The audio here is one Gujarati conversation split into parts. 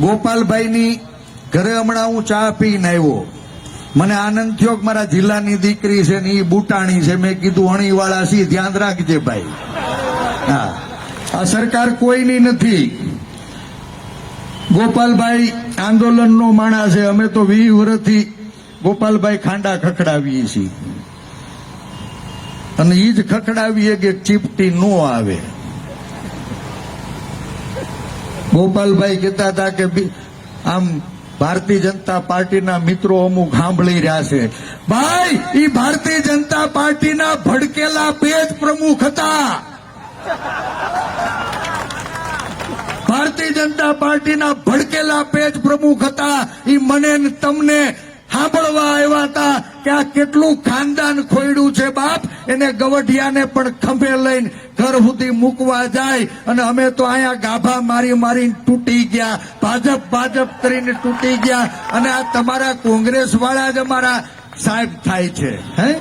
ગોપાલભાઈની ઘરે હમણાં હું ચા પીને આવ્યો. મને આનંદ થયો કે મારા જિલ્લાની દીકરી છે ને એ બુટાણી છે. મેં કીધું અણીવાળા સી ધ્યાન રાખજે ભાઈ. હા. આ સરકાર કોઈની નથી. ગોપાલભાઈ આંદોલનનો માણસ છે. અમે તો વીસ વર્ષથી ગોપાલભાઈ ખાંડા ખખડાવીએ છીએ. અને એ જ ખખડાવીએ કે ચીપટી ન આવે. ગોપાલભાઈ કહેતા હતા કે બી- આમ ભારતીય જનતા પાર્ટીના મિત્રો અમુક સાંભળી રહ્યા છે. ભાઈ એ ભારતીય જનતા પાર્ટીના ભડકેલા પેજ પ્રમુખ હતા. ભારતીય જનતા પાર્ટીના ભડકેલા પેજ પ્રમુખ હતા. એ મને તમને સાંભળવા આવ્યા હતા કે આ કેટલું ખાનદાન ખોયડું છે, બાપ. એને ગવઢિયાને પણ ખંભે લઈને ઘર સુધી મૂકવા જાય અને અમે તો અહીંયા ગાભા મારી મારીને તૂટી ગયા. ભાજપ ભાજપ કરીને તૂટી ગયા. અને આ તમારા કોંગ્રેસ વાળા જ અમારા સાહેબ થાય છે. હે?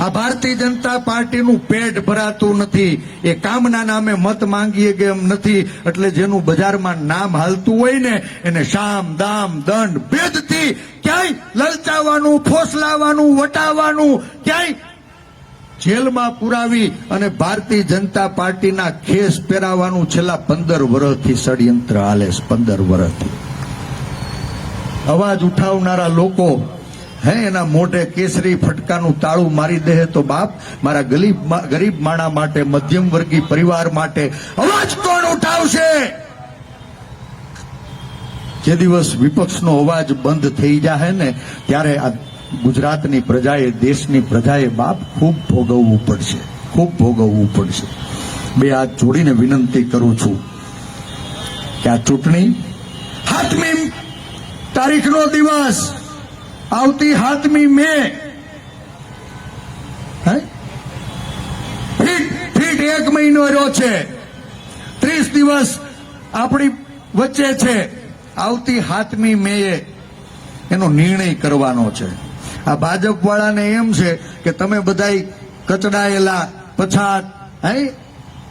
આ ભારતીય જનતા પાર્ટીનું પેટ ભરાતું નથી. એ કામના નામે મત માંગીએ કે એમ નથી. એટલે જેનું બજારમાં નામ હાલતું હોય ને, એને શામ, દામ, દંડ, ભેદથી ક્યાંય લલચાવવાનું ફોસલાવાનું, વટાવવાનું, ક્યાંય જેલમાં પુરાવી અને ભારતીય જનતા પાર્ટીના ખેસ પહેરાવાનું છેલ્લા પંદર વર્ષથી ષડયંત્ર હાલે પંદર વર્ષથી અવાજ ઉઠાવનારા લોકો, હે, એના મોઢે કેસરી ફટકાનું તાળું મારી દે તો બાપ, મારા ગરીબ ગરીબ માણા માટે મધ્યમ વર્ગી પરિવાર માટે અવાજ કોણ ઉઠાવશે? જે દિવસ વિપક્ષનો અવાજ બંધ થઈ જાય ને, ત્યારે આ ગુજરાતની પ્રજાએ, દેશની પ્રજાએ બાપ ખૂબ ભોગવવું પડશે, ખૂબ ભોગવવું પડશે. બે હાથ જોડીને વિનંતી કરું છું કે આ ચૂંટણી હાથમી તારીખનો દિવસ, આવતી હાથમી મે ફીટ એક મહિનો રહ્યો છે. ત્રીસ દિવસ આપણી વચ્ચે છે. આવતી હાથમી મેએ એનો નિર્ણય કરવાનો છે. આ ભાજપ વાળાને એમ છે કે તમે બધાય કચડાયેલા પછાત, હે?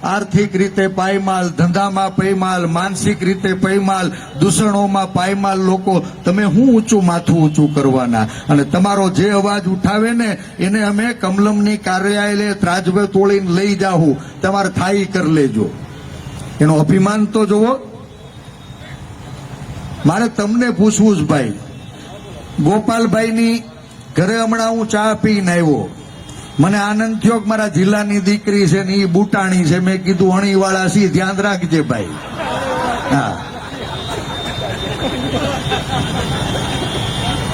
આર્થિક રીતે પાયમાલ, ધંધામાં પૈમાલ માનસિક રીતે પૈમાલ દૂષણોમાં પાયમાલ લોકો, તમે હું ઊંચું માથું ઊંચું કરવાના? અને તમારો જે અવાજ ઉઠાવે ને, એને અમે કમલમની કાર્યાલય ત્રાજવે તોડીને લઈ જાઉં તમારે થાઈ કરી લેજો. એનો અભિમાન તો જુઓ મારે તમને પૂછવું જ ભાઈ. ગોપાલભાઈની ઘરે હમણાં હું ચા પીને આવ્યો. મને આનંદ થયો કે મારા જિલ્લાની દીકરી છે ને એ બુટાણી છે. મેં કીધું અણીવાળા સી, ધ્યાન રાખજે ભાઈ. હા.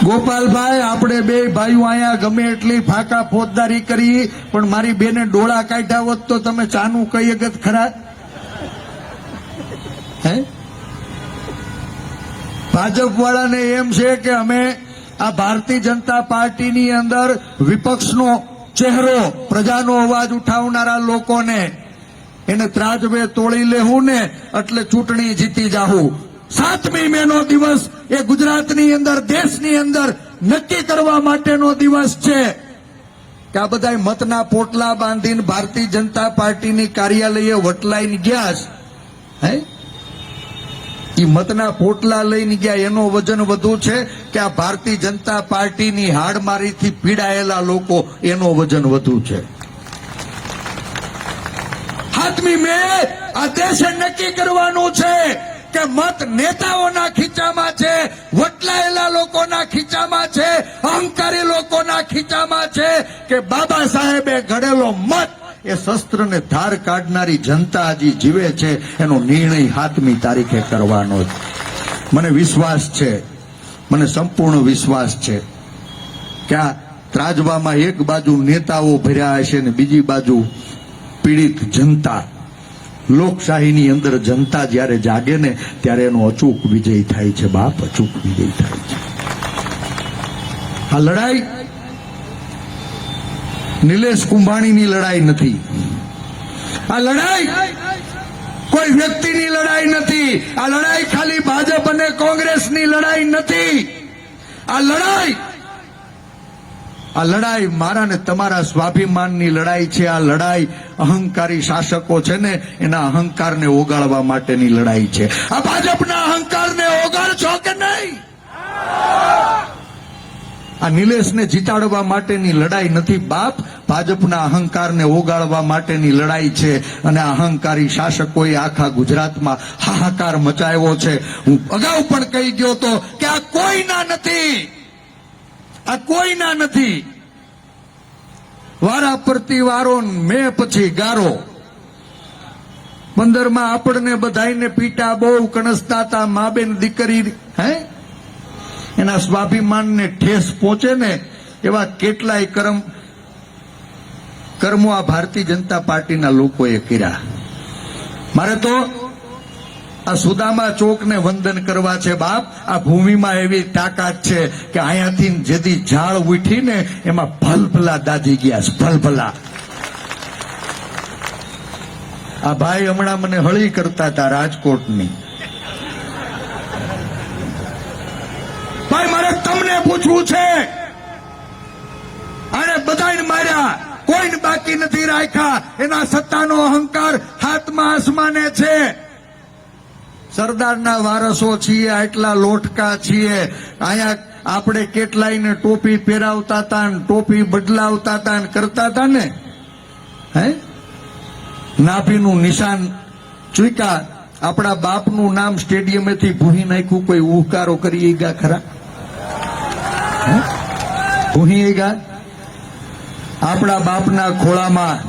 ગોપાલભાઈ, આપણે બે ભાઈઓ અહીંયા ગમે એટલી ફાકા ફોજદારી કરી, પણ મારી બેને ડોળા કાઢ્યા હોત તો તમે ચાનું કઈ અગત ખરા? હે? ભાજપ વાળાને એમ છે કે અમે આ ભારતીય જનતા પાર્ટીની અંદર વિપક્ષનો ચહેરો, પ્રજાનો અવાજ ઉઠાવનારા લોકોને, એને ત્રાજવે તોડી લેવું ને એટલે ચૂંટણી જીતી જાહું સાતમી મે નો દિવસ એ ગુજરાતની અંદર, દેશની અંદર નક્કી કરવા માટેનો દિવસ છે કે આ બધા મતના પોટલા બાંધીને ભારતીય જનતા પાર્ટીની કાર્યાલયે વટલાઈને ગયા છે. હે ઈ મતના પોટલા લઈને ગયા. એનો વજન વધુ છે કે આ ભારતીય જનતા પાર્ટીની હાડમારીથી પીડાયેલા લોકો એનો વજન વધુ છે. હાથમી મે આ દેશે નક્કી કરવાનું છે કે મત નેતાઓના ખીચામાં છે, વટલાયેલા લોકોના ખીચામાં છે, અહંકારી લોકોના ખીચામાં છે કે બાબા સાહેબે ઘડેલો મત એ શસ્ત્રને ધાર કાઢનારી જનતા હજી જીવે છે, એનો નિર્ણય હાથમી તારીખે કરવાનો મને વિશ્વાસ છે, મને સંપૂર્ણ વિશ્વાસ છે કે આ ત્રાજવામાં એક બાજુ નેતાઓ ભર્યા હશે ને બીજી બાજુ પીડિત જનતા, લોકશાહીની અંદર જનતા જ્યારે જાગે ને ત્યારે એનો અચૂક વિજય થાય છે, બાપ અચૂક વિજય થાય છે. આ લડાઈ નિલેશ કુંભાણીની લડાઈ નથી. આ લડાઈ કોઈ વ્યક્તિની લડાઈ નથી. આ લડાઈ ખાલી ભાજપ અને કોંગ્રેસની લડાઈ નથી. આ લડાઈ આ લડાઈ મારા ને તમારા સ્વાભિમાનની લડાઈ છે. આ લડાઈ અહંકારી શાસકો છે ને એના અહંકારને ઓગાળવા માટેની લડાઈ છે. આ ભાજપના અહંકારને ઓગાળશો કે નહીં? આ નિલેશને જીતાડવા માટેની લડાઈ નથી, બાપ ભાજપના અહંકારને ઓગાળવા માટેની લડાઈ છે અને અહંકારી શાસકોએ આખા ગુજરાતમાં હાહાકાર મચાવ્યો છે. હું અગાઉ પણ કહી ગયો તો કે આ કોઈના નથી. આ કોઈના નથી. વારા પરતી વારો મેં પછી ગારો. પંદરમાં આપણને બધાઈને પીટા બહુ કણસતા હતા મા બેન દીકરી, હે? એના સ્વાભિમાનને ઠેસ પહોંચે ને એવા કેટલાય કર્મ કર્મો આ ભારતીય જનતા પાર્ટીના લોકોએ કર્યા. મારે તો આ સુદામા ચોકને વંદન કરવા છે, બાપ. આ ભૂમિમાં એવી તાકાત છે કે અહીંયાથી જેથી ઝાડ ઉઠીને એમાં ભલભલા દાજી ગયા છે, ભલભલા. આ ભાઈ હમણાં મને હળી કરતા હતા રાજકોટની ભાઈ મારે પૂછવું છે? અને બધાને માર્યા. કોઈને બાકી નથી રાખ્યા. એના સત્તાનો અહંકાર હાથમાં આસમાને છે. સરદારના વારસો છીએ, આટલા લોટકા છીએ. અહીંયા આપણે કેટલાયને ટોપી પહેરાવતા હતા ટોપી બદલાવતા હતા કરતા હતા ને? હે? નાભીનું નિશાન ચૂક્યા. આપણા બાપનું નામ સ્ટેડિયમેથી ભૂહી નાખ્યું, કોઈ ઉહકારો કરી ગયા ખરા? હે? ગયા આપણા બાપના ખોળામાં,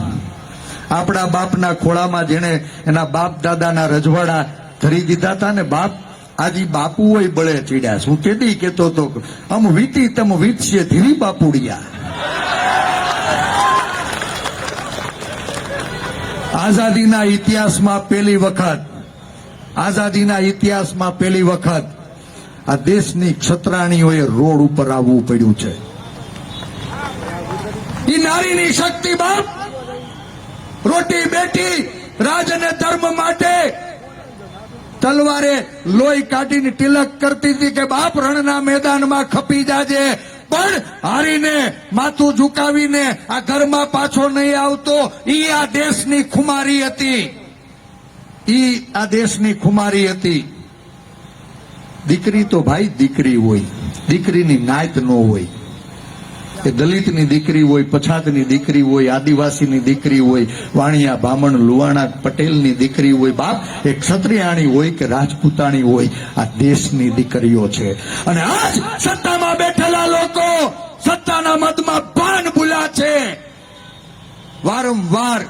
આપણા બાપના ખોળામાં જેણે એના બાપ દાદાના રજવાડા ધરી દીધા હતા ને બાપ, આજી બાપુ હોય બળે ચીડ્યા. શું તેથી કેતો તો, અમ વીતી તમ વીતશે ધીરી બાપુડિયા. આઝાદીના ઇતિહાસમાં પહેલી વખત, આઝાદીના ઇતિહાસમાં પહેલી વખત આ દેશની ક્ષત્રાણીઓએ રોડ ઉપર આવવું પડ્યું છે. એ નારીની શક્તિ બાપ, રોટી બેટી, રાજ અને ધર્મ માટે તલવારે લોહી કાઢીને તિલક કરતી હતી કે બાપ, રણના મેદાનમાં ખપી જાજે. પણ હારીને માથું ઝુકાવીને આ ઘરમાં પાછો નહીં આવતો, ઈ આ દેશની ખુમારી હતી. ઈ આ દેશની ખુમારી હતી. દીકરી તો ભાઈ દીકરી હોય. દીકરીની નાયત ન હોય. એ દલિતની દીકરી હોય, પછાતની દીકરી હોય, આદિવાસીની દીકરી હોય, વાણિયા બામણ લુવાણા, પટેલની દીકરી હોય, બાપ એ ક્ષત્રિયાણી હોય કે રાજપૂતાણી હોય, આ દેશની દીકરીઓ છે. અને આજ સત્તામાં બેઠેલા લોકો સત્તાના મતમાં પાન ભૂલા છે. વારંવાર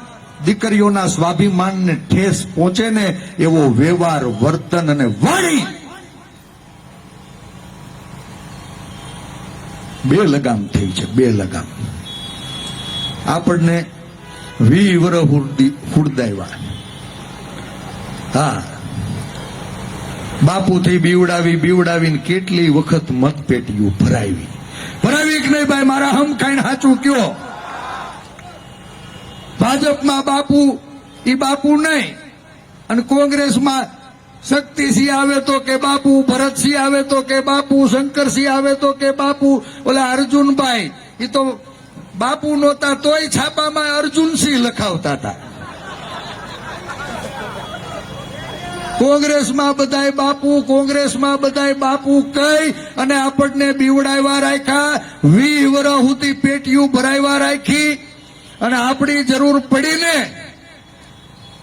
દીકરીઓના સ્વાભિમાનને ઠેસ પહોંચે ને એવો વ્યવહાર, વર્તન અને વાણી બે લગામ થઈ છે, બે લગામ. આપણને વી વર હા. બાપુથી બીવડાવી બીવડાવીને કેટલી વખત મતપેટીઓ ભરાવી. ભરાવી કે નહીં ભાઈ, મારા હમ ખાઈને સાચું કયો? ભાજપમાં બાપુ એ બાપુ નહીં. અને કોંગ્રેસમાં શક્તિસિંહ આવે તો કે બાપુ, ભરતસિંહ આવે તો કે બાપુ, શંકરસિંહ આવે તો કે બાપુ. ઓલા અર્જુનભાઈ એ તો બાપુ નહોતા તોય છાપામાં અર્જુનસિંહ લખાવતા હતા. કોંગ્રેસમાં બધાય બાપુ, કોંગ્રેસમાં બધાય બાપુ કઈ અને આપણને બીવડાવ્યા રાખ્યા. વી વર સુધી પેટીયું ભરાવ્યા રાખી. અને આપણી જરૂર પડીને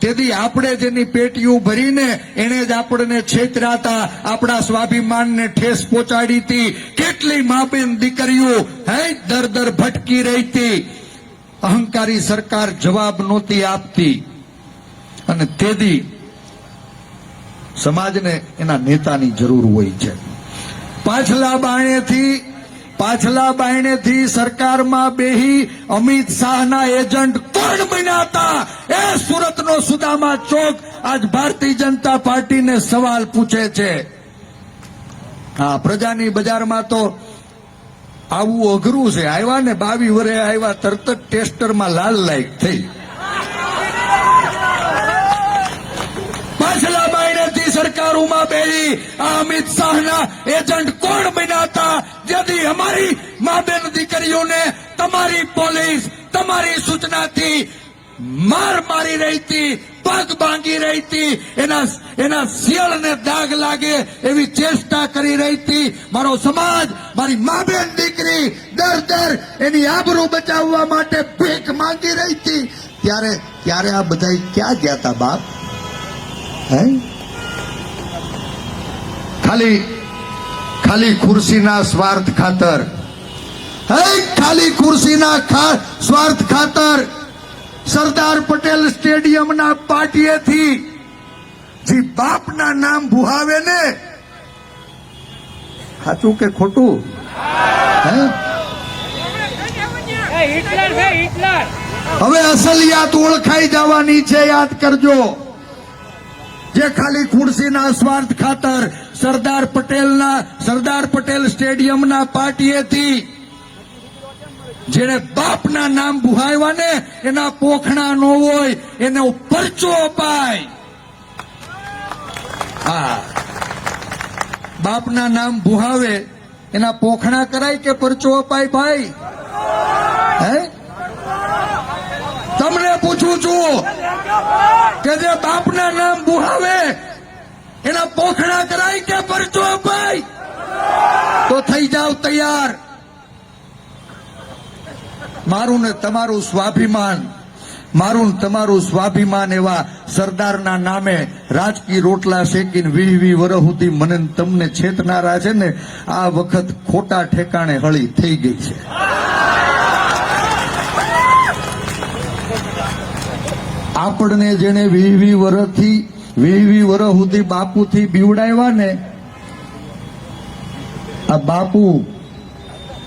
તેથી આપણે જેની પેટીઓ ભરીને એને જ આપણને છેતરાતા, આપણા સ્વાભિમાનને ઠેસ પહોંચાડી હતી. કેટલી માબેન દીકરીઓ, હે, દર દર ભટકી રહી હતી. અહંકારી સરકાર જવાબ નહોતી આપતી. અને તેથી સમાજને એના નેતાની જરૂર હોય છે. પાછલા બાણેથી પાછલા બાયણેથી સરકારમાં બેહી અમિત શાહના એજન્ટ કોણ બન્યા હતા? એ સુરતનો સુદામા ચોક આજ ભારતીય જનતા પાર્ટીને સવાલ પૂછે છે. હા, પ્રજાની બજારમાં તો આવું અઘરું છે. આવ્યા ને બાવી વરે આવ્યા, તરત જ ટેસ્ટરમાં લાલ લાઈક થઈ. સરકારોમાં બેહી આ અમિત શાહના એજન્ટ કોણ બન્યા હતા? જેથી અમારી મા બેન દીકરીઓને તમારી પોલીસ, તમારી સૂચનાથી માર મારી રહી હતી, પગ ભાંગી રહી હતી. એના એના શિયળને દાગ લાગે એવી ચેષ્ટા કરી રહી હતી. મારો સમાજ, મારી મા બેન દીકરી દર દર એની આબરૂ બચાવવા માટે ભીખ માંગી રહી હતી. ત્યારે ત્યારે આ બધા ક્યાં ગયા હતા બાપ? હે? ખાલી ખાલી ખુરશીના સ્વાર્થ ખાતર. હે ખાલી ખુરશીના સ્વાર્થ ખાતર. સરદાર પટેલ સ્ટેડિયમના પાટીએથી જે બાપના નામ ભુહાવે ને સાચું કે ખોટું? હે? હવે અસલિયાત ઓળખાઈ જવાની છે યાદ કરજો. જે ખાલી ખુરશીના સ્વાર્થ ખાતર સરદાર પટેલના, સરદાર પટેલ સ્ટેડિયમના પાટીએથી જેને બાપના નામ બુહાવ્યા ને, એના પોખણા નો હોય, એને પરચો અપાય. હા. બાપના નામ બુહાવે, એના પોખણા કરાય કે પરચો અપાય ભાઈ? હે? તમને પૂછું છું કે જે બાપના નામ બુહાવે એના પોખણા કરાય કે પરચો અપાય તો થઈ જાવ તૈયાર. મારું ને તમારું સ્વાભિમાન, મારું તમારું સ્વાભિમાન એવા સરદારના નામે રાજકી રોટલા શેકીને વી વી વરહ સુધી મને તમને છેતનારા છે ને, આ વખત ખોટા ઠેકાણે હળી થઈ ગઈ છે. આપણને જેને વી વી વરહથી વી વી વરહ સુધી બાપુથી બીવડાવ્યા ને આ બાપુ,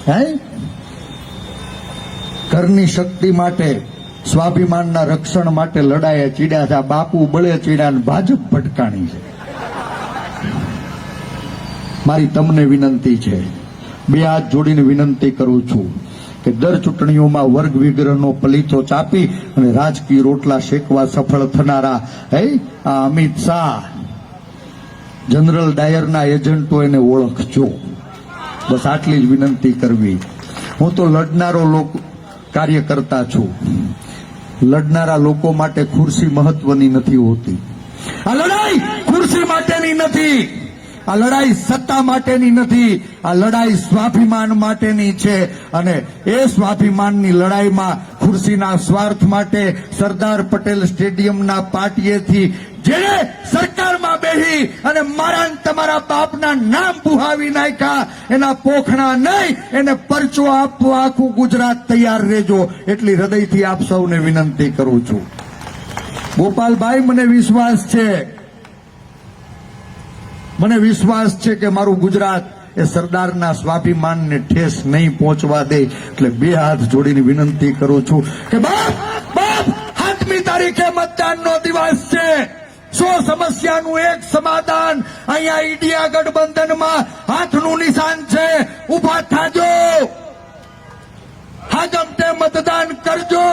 હે? ઘરની શક્તિ માટે, સ્વાભિમાનના રક્ષણ માટે લડાયા ચીડ્યા છે. આ બાપુ બળે ચીડ્યા ને ભાજપ ભટકાણી છે. મારી તમને વિનંતી છે. બે હાથ જોડીને વિનંતી કરું છું. કે દર ચૂંટણીઓમાં વર્ગ વિગ્રહનો પલીથો ચાપી અને રાજકીય રોટલા શેકવા સફળ થનારા, હે? આ અમિત શાહ. જનરલ ડાયરના એજન્ટો એને ઓળખજો. બસ આટલી જ વિનંતી કરવી. હું તો લડનારો લોકો કાર્યકર્તા છું. લડનારા લોકો માટે ખુરશી મહત્વની નથી હોતી. આ લડાઈ ખુરશી માટેની નથી. આ લડાઈ સત્તા માટેની નથી, આ લડાઈ સ્વાભિમાન માટેની છે. અને એ સ્વાભિમાનની લડાઈમાં ખુરશીના સ્વાર્થ માટે સરદાર પટેલ સ્ટેડિયમના પાટીએથી જેને સરકારમાં બેહી અને મારા તમારા બાપના નામ બુહાવી નાખ્યા, એના પોખણા નહીં, એને પરચો આપવા, આખું ગુજરાત તૈયાર રહેજો. એટલી હૃદયથી આપ સૌને વિનંતી કરું છું. ગોપાલભાઈ, મને વિશ્વાસ છે મને વિશ્વાસ છે કે મારું ગુજરાત એ સરદારના સ્વાભિમાનને ઠેસ નહીં પહોંચવા દે, એટલે બે હાથ જોડીને વિનંતી કરું છું કે બાપ બાપ સાતમી તારીખે મતદાનનો દિવસ છે. સો સમસ્યાનું એક સમાધાન અહીંયા ઇન્ડિયા ગઠબંધનમાં હાથનું નિશાન છે. ઊભા થાજો. હાજમ તે મતદાન કરજો.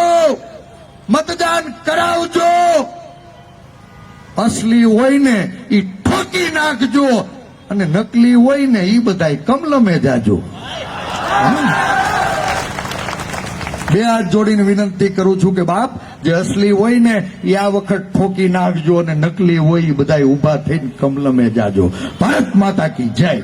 મતદાન કરાવજો. અસલી હોય ને ઈ ઠોકી નાખજો. અને નકલી હોય ને એ બધાય કમલમે જાજો. બે હાથ જોડીને વિનંતી કરું છું કે બાપ, જે અસલી હોય ને એ આ વખત ઠોકી નાખજો અને નકલી હોય એ બધાય ઊભા થઈને કમલમે જાજો. ભારત માતા કી જય.